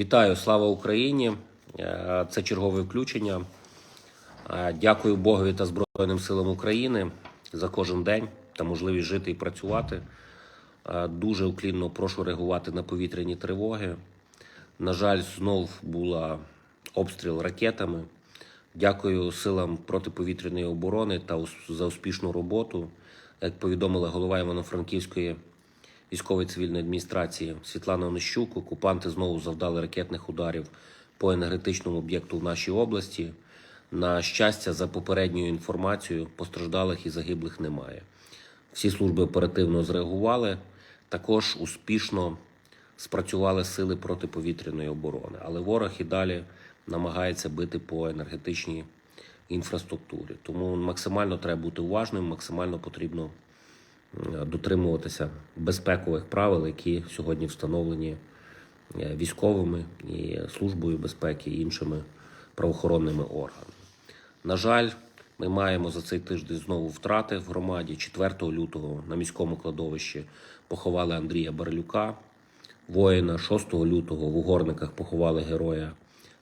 Вітаю, слава Україні! Е, Це чергове включення. Е, Дякую Богові та Збройним силам України за кожен день та можливість жити і працювати. Е, Дуже уклінно прошу реагувати на повітряні тривоги. На жаль, знов була обстріл ракетами. Дякую силам протиповітряної оборони та за успішну роботу. Як повідомила голова Івано-Франківської військової цивільної адміністрації Світлана Онищук, окупанти знову завдали ракетних ударів по енергетичному об'єкту в нашій області. На щастя, за попередньою інформацією, постраждалих і загиблих немає. Всі служби оперативно зреагували. Також успішно спрацювали сили протиповітряної оборони. Але ворог і далі намагається бити по енергетичній інфраструктурі. Тому максимально треба бути уважним, максимально потрібно дотримуватися безпекових правил, які сьогодні встановлені е, військовими і службою безпеки і іншими правоохоронними органами. На жаль, ми маємо за цей тиждень знову втрати в громаді. 4 лютого на міському кладовищі поховали Андрія Барилюка, воїна. 6 лютого в Угорниках поховали героя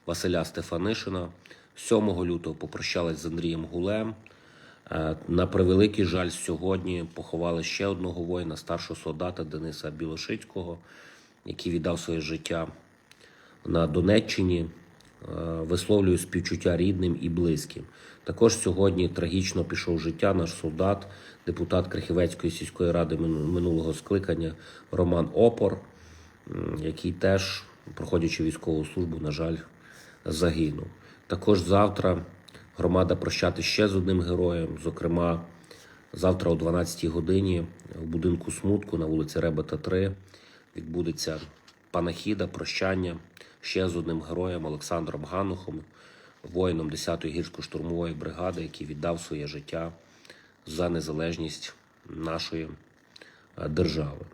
Василя Стефанишина. 7 лютого попрощались з Андрієм Гулем. Е, На превеликий жаль, сьогодні поховали ще одного воїна, старшого солдата Дениса Білошицького, який віддав своє життя на Донеччині. Е, Висловлюю співчуття рідним і близьким. Також сьогодні трагічно пішов життя наш солдат, депутат Крихівецької сільської ради минулого скликання Роман Опор, який теж, проходячи військову службу, на жаль, загинув. Також завтра громада прощати ще з одним героєм. Зокрема, завтра о 12-й годині в будинку смутку на вулиці Ребета 3 відбудеться панахіда, прощання ще з одним героєм Олександром Ганухом, воїном 10-ї гірсько-штурмової бригади, який віддав своє життя за незалежність нашої е, держави.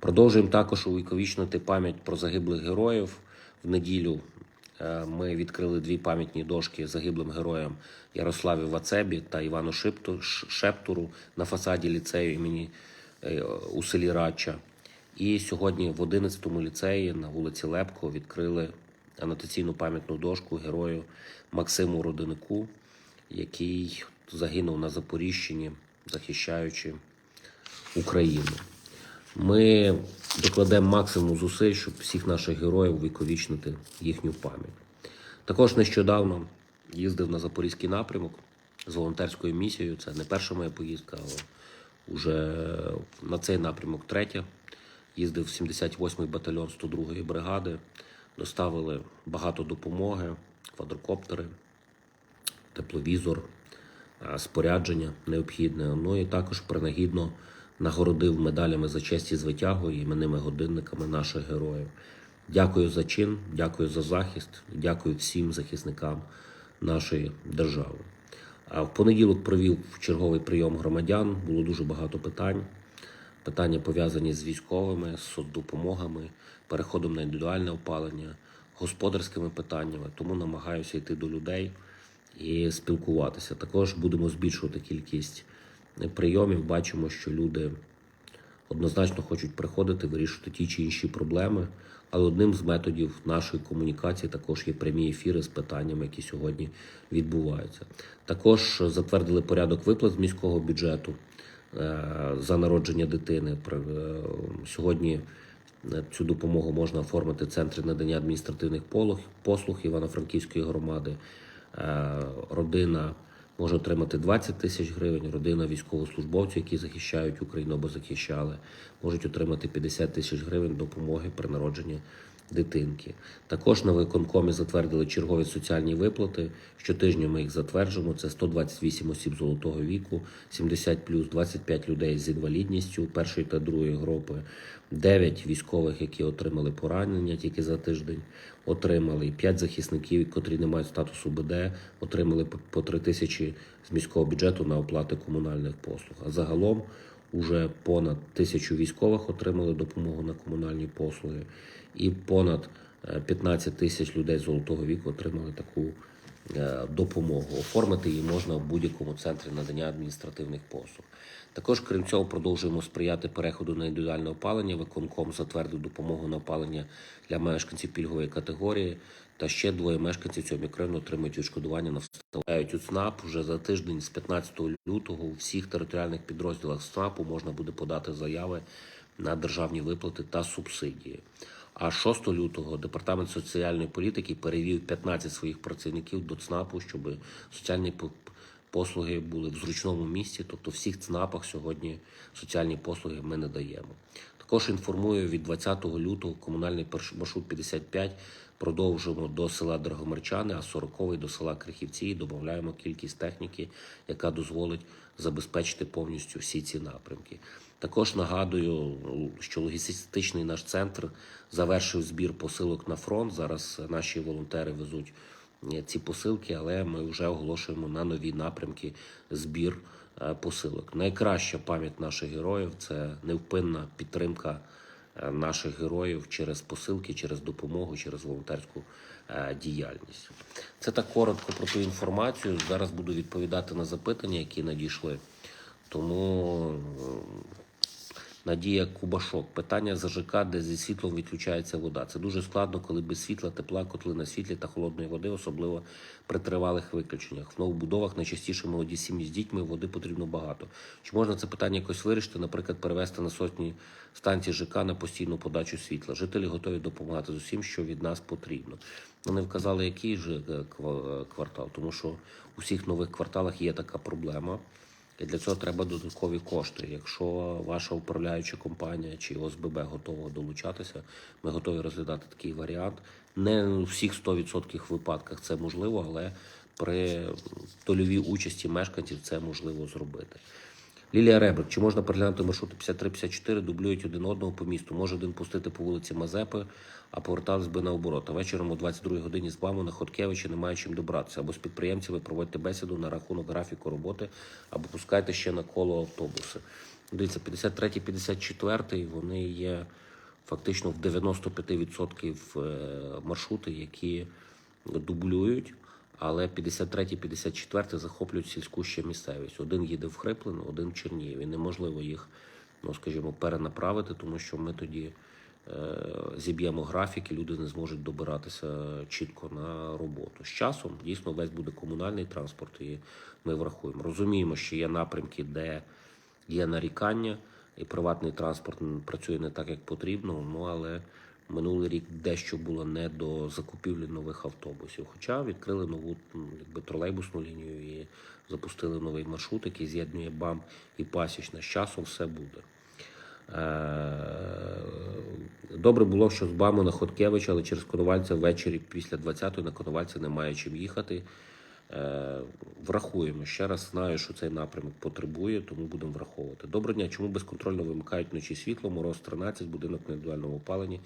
Продовжуємо також увіковічнити пам'ять про загиблих героїв. В неділю ми відкрили дві пам'ятні дошки загиблим героям Ярославі Вацебі та Івану Шептуру на фасаді ліцею імені е, у селі Радча. І сьогодні в 11-му ліцеї на вулиці Лепко відкрили анотаційну пам'ятну дошку герою Максиму Родинику, який загинув на Запоріжчині, захищаючи Україну. Ми докладемо максимум зусиль, щоб всіх наших героїв увіковічнити їхню пам'ять. Також нещодавно їздив на Запорізький напрямок з волонтерською місією. Це не перша моя поїздка, але вже на цей напрямок третя. Їздив в 78-й батальйон 102-ї бригади, доставили багато допомоги, квадрокоптери, тепловізор, е, спорядження необхідне. Ну і також принагідно нагородив медалями за честь і звитягу і іменними годинниками наших героїв. Дякую за чин, дякую за захист, дякую всім захисникам нашої держави. В понеділок провів черговий прийом громадян. Було дуже багато питань. Питання пов'язані з військовими, з соцдопомогами, переходом на індивідуальне опалення, господарськими питаннями. Тому намагаюся йти до людей і спілкуватися. Також будемо збільшувати кількість прийомів. Бачимо, що люди однозначно хочуть приходити, вирішувати ті чи інші проблеми. Але одним з методів нашої комунікації також є прямі ефіри з питаннями, які сьогодні відбуваються. Також затвердили порядок виплат з міського бюджету е, за народження дитини. Е, Сьогодні е, цю допомогу можна оформити в центрі надання адміністративних послуг Івано-Франківської громади. Родина може отримати 20 тисяч гривень, родина військовослужбовців, які захищають Україну або захищали, можуть отримати 50 тисяч гривень допомоги при народженні дитинки. Також на виконкомі затвердили чергові соціальні виплати. Щотижня ми їх затверджуємо. Це 128 осіб золотого віку, 70 плюс 25 людей з інвалідністю першої та другої групи, 9 військових, які отримали поранення тільки за тиждень, отримали і 5 захисників, котрі не мають статусу БД, отримали по 3 тисячі з міського бюджету на оплати комунальних послуг. А загалом уже понад тисячу військових отримали допомогу на комунальні послуги, і понад е, 15 тисяч людей золотого віку отримали таку е, допомогу. Оформити її можна в будь-якому центрі надання адміністративних послуг. Також, крім цього, продовжуємо сприяти переходу на індивідуальне опалення. Виконком затвердив допомогу на опалення для мешканців пільгової категорії. Та ще двоє мешканців цього мікрорайону отримують відшкодування на вставляють у ЦНАП вже за тиждень з 15 лютого у всіх територіальних підрозділах ЦНАПу можна буде подати заяви на державні виплати та субсидії. А 6 лютого департамент соціальної політики перевів 15 своїх працівників до ЦНАПу, щоб соціальні послуги були в зручному місці. Тобто, в всіх ЦНАПах сьогодні соціальні послуги ми не даємо. Також інформую від 20 лютого комунальний маршрут 55 продовжуємо до села Драгомерчани, а 40 до села Крихівці і додаємо кількість техніки, яка дозволить забезпечити повністю всі ці напрямки. Також нагадую, що логістичний наш центр завершив збір посилок на фронт. Зараз наші волонтери везуть е, ці посилки, але ми вже оголошуємо на нові напрямки збір е, посилок. Найкраща пам'ять наших героїв це невпинна підтримка наших героїв через посилки, через допомогу, через волонтерську е, діяльність. Це так коротко про ту інформацію. Зараз буду відповідати на запитання, які надійшли. Тому е, Надія Кубашок. Питання за ЖК, де зі світлом відключається вода. Це дуже складно, коли без світла, тепла, котли на світлі та холодної води, особливо при тривалих виключеннях. В новобудовах найчастіше молоді сім'ї з дітьми води потрібно багато. Чи можна це питання якось вирішити, наприклад, перевести на сотні станцій ЖК на постійну подачу світла? Жителі готові допомагати з усім, що від нас потрібно. Вони вказали, який же е, ква- квартал, тому що у всіх нових кварталах є така проблема. І для цього треба додаткові кошти. Якщо ваша управляюча компанія чи ОСББ готова долучатися, ми готові розглядати такий варіант. Не у всіх 100% випадках це можливо, але при тольовій участі мешканців це можливо зробити. Лілія Ребрик, чи можна переглянути маршрути 53-54, дублюють один одного по місту. Може один пустити по вулиці Мазепи, а повертались би наоборот. А вечором о 22 годині з вами на Хоткевичі немає чим добратися. Або з підприємцями проводьте бесіду на рахунок графіку роботи, або пускайте ще на коло автобуси. Дивіться, 53-54 вони є фактично в 95% е, маршрути, які дублюють. Але 53-54 захоплюють сільську ще місцевість. Один їде в Хриплин, один в Чернігів. І неможливо їх, ну скажімо, перенаправити, тому що ми тоді е, зіб'ємо графік, і люди не зможуть добиратися чітко на роботу. З часом дійсно весь буде комунальний транспорт, і ми врахуємо. Розуміємо, що є напрямки, де є нарікання, і приватний транспорт працює не так, як потрібно. Ну але минулий рік дещо було не до закупівлі нових автобусів. Хоча відкрили нову якби, тролейбусну лінію і запустили новий маршрут, який з'єднує БАМ і Пасічне. З часом все буде. Е, Добре було, що з БАМу на Хоткевича, але через Коновальця ввечері після 20-ї на Коновальця немає чим їхати. Е, Врахуємо. Ще раз знаю, що цей напрямок потребує, тому будемо враховувати. Доброго дня. Чому безконтрольно вимикають вночі світло? Мороз 13, будинок на індивідуальному опаленні,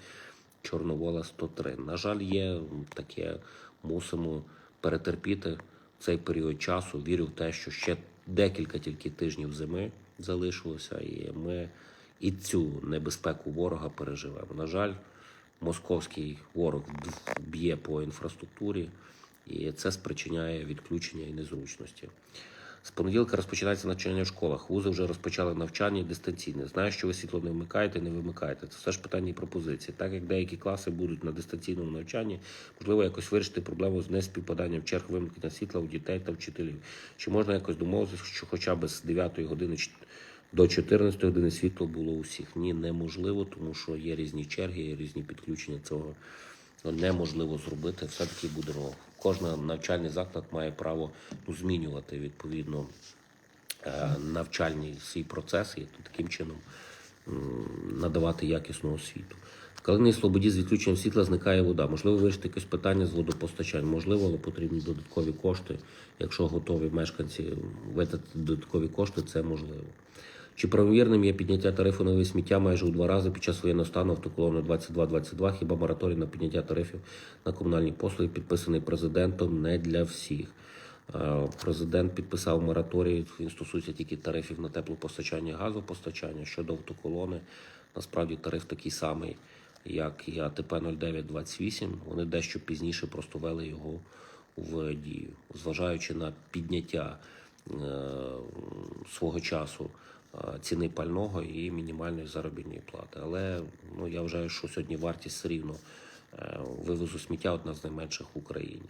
Чорновола 103. На жаль, є таке, мусимо перетерпіти цей період часу. Вірю в те, що ще декілька тільки тижнів зими залишилося, і ми і цю небезпеку ворога переживемо. На жаль, московський ворог б'є по інфраструктурі, і це спричиняє відключення і незручності. З понеділка розпочинається навчання в школах. Вузи вже розпочали навчання дистанційне. Знаю, що ви світло не вмикаєте, не вимикаєте. Це все ж питання і пропозиції. Так як деякі класи будуть на дистанційному навчанні, можливо, якось вирішити проблему з неспівпаданням черг вимкнення світла у дітей та вчителів. Чи можна якось домовитися, що хоча б з 9 години до 14 години світло було у всіх? Ні, неможливо, тому що є різні черги, є різні підключення цього неможливо зробити. Все-таки буде ну, кожен навчальний заклад має право ну, змінювати відповідно е, навчальний свій процес і таким чином надавати якісну освіту. В Калиній Слободі з відключенням світла зникає вода. Можливо, вирішити якесь питання з водопостачанням. Можливо, але потрібні додаткові кошти. Якщо готові мешканці витратити додаткові кошти, це можливо. Чи правомірним є підняття тарифу на нове сміття майже у два рази під час воєнного стану автоколону 22-22? Хіба мораторій на підняття тарифів на комунальні послуги підписаний президентом не для всіх? Е, Президент підписав мораторій, він стосується тільки тарифів на теплопостачання газопостачання. Щодо автоколони, насправді тариф такий самий, як і АТП 0928. Вони дещо пізніше просто ввели його в дію, зважаючи на підняття е, свого часу ціни пального і мінімальної заробітної плати. Але ну, я вважаю, що сьогодні вартість все рівно е, вивозу сміття одна з найменших в Україні.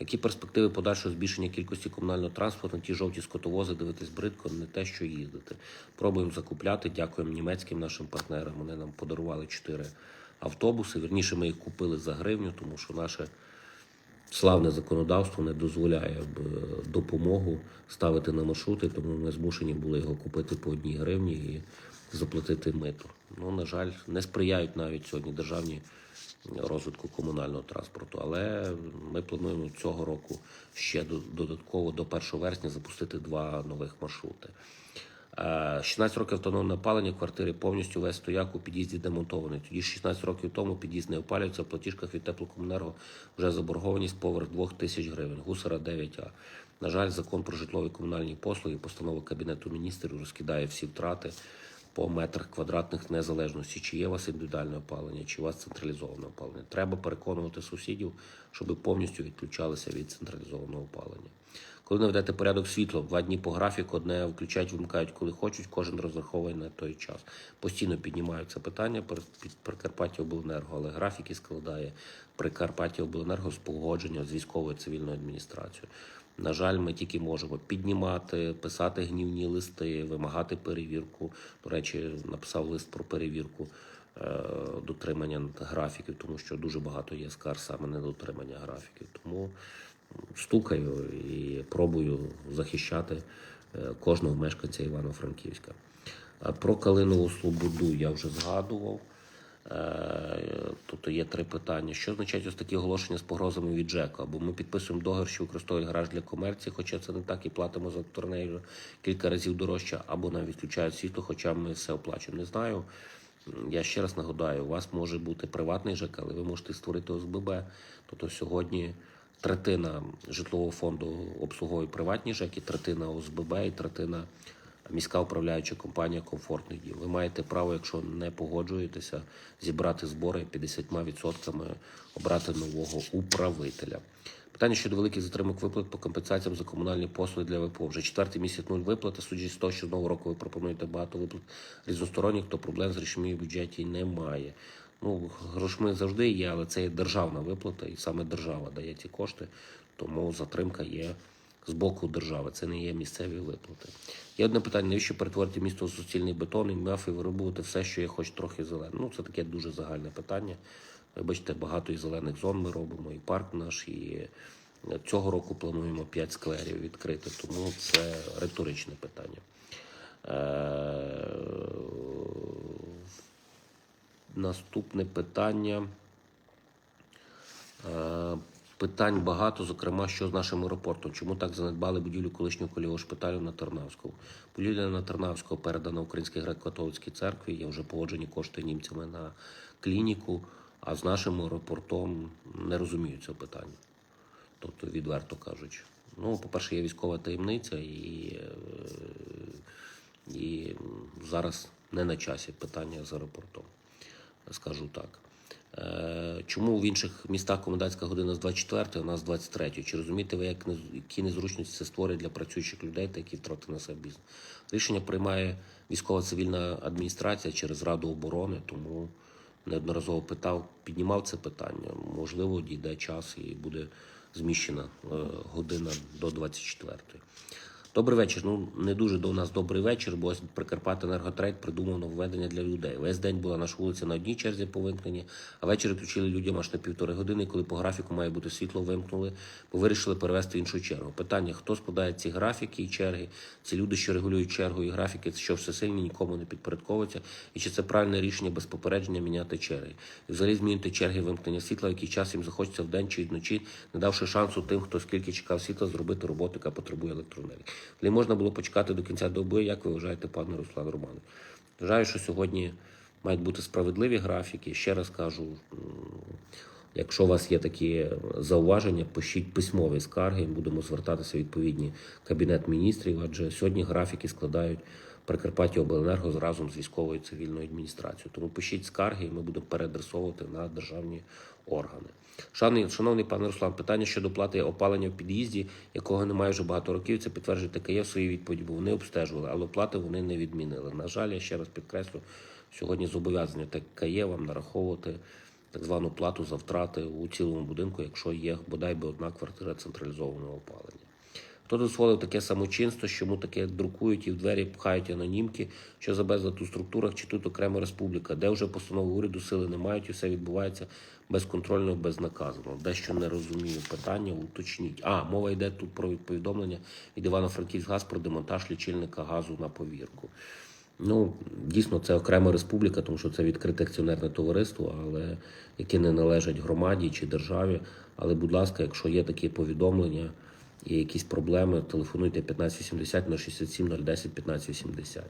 Які перспективи подальшого збільшення кількості комунального транспорту? Ті жовті скотовози дивитись бридко, не те, що їздити. Пробуємо закупляти. Дякуємо німецьким нашим партнерам. Вони нам подарували чотири автобуси. Вірніше, ми їх купили за гривню, тому що наше славне законодавство не дозволяє е, допомогу ставити на маршрути, тому ми змушені були його купити по одній гривні і заплатити мито. Ну, на жаль, не сприяють навіть сьогодні державні розвитку комунального транспорту. Але ми плануємо цього року ще до- додатково до 1 вересня запустити два нових маршрути. Е, 16 років автономне опалення квартири повністю весь стояк у під'їзді демонтований. Тоді 16 років тому під'їзд не опалюється, в платіжках від теплокомунерго вже заборгованість поверх 2 тисяч гривень. Гусара 9А. На жаль, закон про житлові комунальні послуги, постанова Кабінету міністрів розкидає всі втрати по метрах квадратних незалежності, чи є у вас індивідуальне опалення, чи у вас централізоване опалення. Треба переконувати сусідів, щоб повністю відключалися від централізованого опалення. Коли наведете порядок світла, два дні по графіку, одне включають, вимикають, коли хочуть, кожен розраховує на той час. Постійно піднімають це питання під Прикарпаття Обленерго, але графіки складає Прикарпаття Обленерго з погодження з військовою цивільною адміністрацією. На жаль, ми тільки можемо піднімати, писати гнівні листи, вимагати перевірку. До речі, написав лист про перевірку е, дотримання графіків, тому що дуже багато є скар саме недотримання графіків. Тому стукаю і пробую захищати е, кожного мешканця Івано-Франківська. Про Калинову Слободу я вже згадував. Е, Тобто є три питання. Що означають ось такі оголошення з погрозами від ЖЕКу? Або ми підписуємо договір, що використовують гараж для комерції, хоча це не так і платимо за турнею кілька разів дорожче, або навіть відключають світло, хоча ми все оплачуємо. Не знаю. Я ще раз нагадаю, у вас може бути приватний ЖЕК, але ви можете створити ОСББ. Тобто сьогодні третина житлового фонду обслуговує приватні ЖЕКи, третина ОСББ і третина міська управляюча компанія комфортних дім. Ви маєте право, якщо не погоджуєтеся, зібрати збори 50% обрати нового управителя. Питання щодо великих затримок виплат по компенсаціям за комунальні послуги для ВПО. Вже четвертий місяць нуль виплати. Судячи з того, що з нового року ви пропонуєте багато виплат різносторонніх, то проблем з грошми в бюджеті немає. Ну, грошми завжди є, але це є державна виплата, і саме держава дає ці кошти, тому затримка є з боку держави. Це не є місцеві виплати. Є одне питання: навіщо перетворити місто в суцільний бетон і м'яф і виробувати все, що є, хоч трохи зелене. Ну, це таке дуже загальне питання. Вибачте, багато і зелених зон ми робимо, і парк наш, і цього року плануємо 5 скверів відкрити, тому це риторичне питання. Наступне питання. Е, Питань багато, зокрема, що з нашим аеропортом. Чому так занедбали будівлю колишнього кольового шпиталю на Тарнавському? Будівля на Тарнавського передана Українській греко-католицькій церкві. Є вже погоджені кошти німцями на клініку, а з нашим аеропортом не розуміють цього питання. Тобто, відверто кажучи. Ну, по-перше, є військова таємниця, і, е, і зараз не на часі питання з аеропортом, скажу так. Е, Чому в інших містах комендантська година з 24, а у нас з 23? Чи розумієте ви, як які незручності це створює для працюючих людей та які втрати на себе бізнес? Рішення приймає військова цивільна адміністрація через Раду оборони, тому неодноразово питав, піднімав це питання. Можливо, дійде час і буде зміщена е, година до 24. Добрий вечір. Ну не дуже до нас добрий вечір, бо ось Прикарпати енерготрейд придумав нововведення для людей. Весь день була наша вулиця на одній черзі по вимкненні, а ввечері включили людям аж на півтори години, коли по графіку має бути світло, вимкнули, бо вирішили перевести іншу чергу. Питання: хто складає ці графіки і черги? Ці люди, що регулюють чергу і графіки, що всесильні, нікому не підпорядковуються, і чи це правильне рішення без попередження міняти черги? І взагалі змінити черги вимкнення світла, який час їм захочеться вдень чи вночі, не давши шансу тим, хто скільки чекав світла, зробити роботу, яка потребує електроенергії. Не можна було почекати до кінця доби, як ви вважаєте, пане Руслан Романович? Вважаю, що сьогодні мають бути справедливі графіки. Ще раз кажу, якщо у вас є такі зауваження, пишіть письмові скарги, будемо звертатися в відповідні кабінет міністрів, адже сьогодні графіки складають Прикарпаття Обленерго разом з військовою цивільною адміністрацією. Тому пишіть скарги, і ми будемо переадресовувати на державні органи. Шановний, пане Руслан, питання щодо плати опалення в під'їзді, якого немає вже багато років. Це підтверджує ТКЄ в своїй відповіді, бо вони обстежували, але оплати вони не відмінили. На жаль, я ще раз підкреслю, сьогодні зобов'язання ТКЄ вам нараховувати так звану плату за втрати у цілому будинку, якщо є бодай би одна квартира централізованого опалення. Хто дозволив таке самочинство, що йому таке друкують і в двері пхають анонімки, що за безлад у структурах, чи тут окрема республіка, де вже постанови уряду сили не мають, і все відбувається безконтрольно, безнаказано. Дещо не розумію питання, уточніть. А, мова йде тут про повідомлення від Івано-Франківськгаз про демонтаж лічильника газу на повірку. Ну, дійсно, це окрема республіка, тому що це відкрите акціонерне товариство, але яке не належать громаді чи державі. Але, будь ласка, якщо є такі повідомлення, є якісь проблеми, телефонуйте 1580 067 010 1580.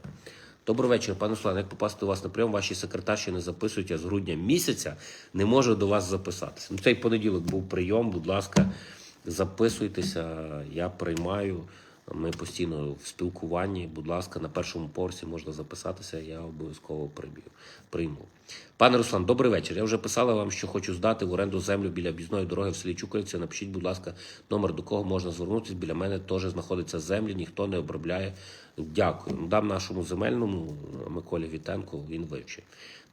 Добрий вечір, пане Руслан. Як попасти до вас на прийом? Ваші секретарші не записують, я з грудня місяця не можу до вас записатися. Ну, цей понеділок був прийом, будь ласка, записуйтеся, я приймаю. Ми постійно в спілкуванні. Будь ласка, на першому поверсі можна записатися, я обов'язково. Прийму. Пане Руслан, добрий вечір. Я вже писала вам, що хочу здати в оренду землю біля об'їзної дороги в селі Чукалівці. Напишіть, будь ласка, номер до кого можна звернутися. Біля мене теж знаходиться землі, ніхто не обробляє. Дякую. Дам нашому земельному Миколі Вітенку, він вивчить.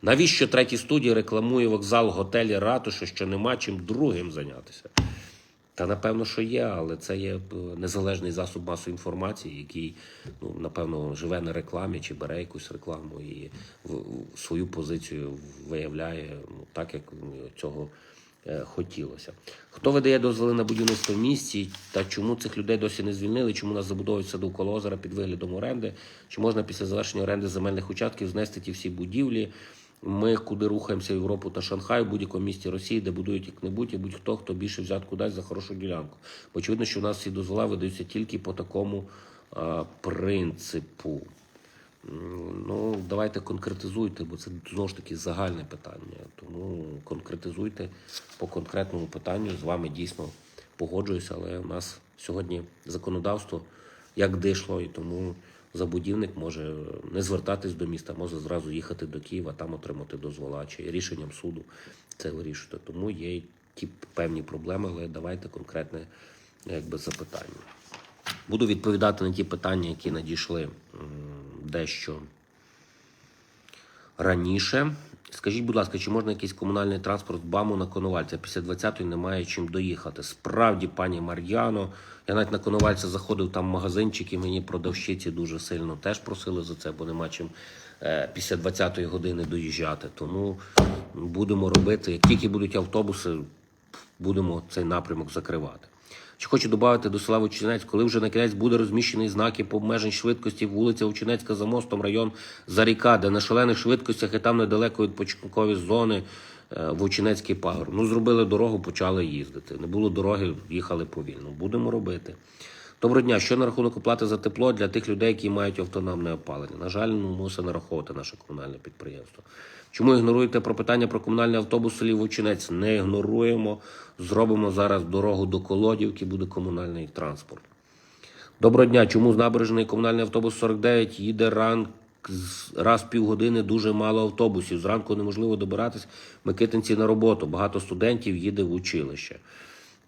Навіщо третій студії рекламує вокзал, готелі, ратушу, що нема чим другим зайнятися? Та напевно, що є, але це є е, незалежний засоб масової інформації, який ну напевно живе на рекламі чи бере якусь рекламу і свою позицію виявляє ну, так, як цього е, хотілося. Хто видає дозволи на будівництво в місті та чому цих людей досі не звільнили? Чому нас забудовується довкола озера під виглядом оренди? Чи можна після завершення оренди земельних участків знести ті всі будівлі? Ми куди рухаємося в Європу та Шанхай, в будь-якому місті Росії, де будують як-небудь, і будь-хто, хто більше взятку дасть за хорошу ділянку. Очевидно, що у нас всі дозвола видаються тільки по такому а, принципу. Ну, давайте конкретизуйте, бо це знову ж таки загальне питання. Тому конкретизуйте по конкретному питанню. З вами дійсно погоджуюся, але у нас сьогодні законодавство як дишло, і тому забудівник може не звертатись до міста, може зразу їхати до Києва, там отримати дозвола чи рішенням суду це вирішити. Тому є ті певні проблеми, але давайте конкретне якби, запитання. Буду відповідати на ті питання, які надійшли дещо раніше. Скажіть, будь ласка, чи можна якийсь комунальний транспорт БАМу на Коновальця? Після 20-ї немає чим доїхати. Справді, пані Мар'яно, я навіть на Коновальця заходив там в магазинчик, і мені продавщиці дуже сильно теж просили за це, бо нема чим е, після 20-ї години доїжджати. Тому будемо робити, як тільки будуть автобуси, будемо цей напрямок закривати. Чи хочу додати до села Вовчинець, коли вже на кінець буде розміщений знаки обмежень швидкості вулиця Вовчинецька за мостом, район Заріка, де на шалених швидкостях і там недалеко від початкової зони е, Вовчинецький пагор. Ну, зробили дорогу, почали їздити. Не було дороги, їхали повільно. Будемо робити. Доброго дня. Що на рахунок оплати за тепло для тих людей, які мають автономне опалення? На жаль, ну, мусить нараховувати наше комунальне підприємство. Чому ігноруєте про питання про комунальний автобус в селі Вовчинець? Не ігноруємо. Зробимо зараз дорогу до Колодівки, буде комунальний транспорт. Доброго дня. Чому з набережної комунальний автобус 49 їде ранк раз в півгодини дуже мало автобусів. Зранку неможливо добиратись Микитинці на роботу. Багато студентів їде в училище.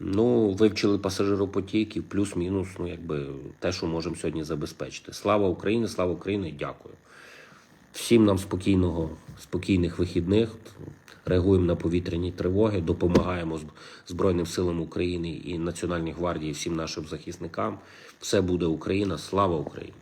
Ну, вивчили пасажиропотік і плюс-мінус, ну якби те, що можемо сьогодні забезпечити. Слава Україні, слава Україні, дякую. Всім нам спокійного, спокійних вихідних. Реагуємо на повітряні тривоги, допомагаємо Зб- Збройним силам України і Національній гвардії, всім нашим захисникам. Все буде Україна. Слава Україні!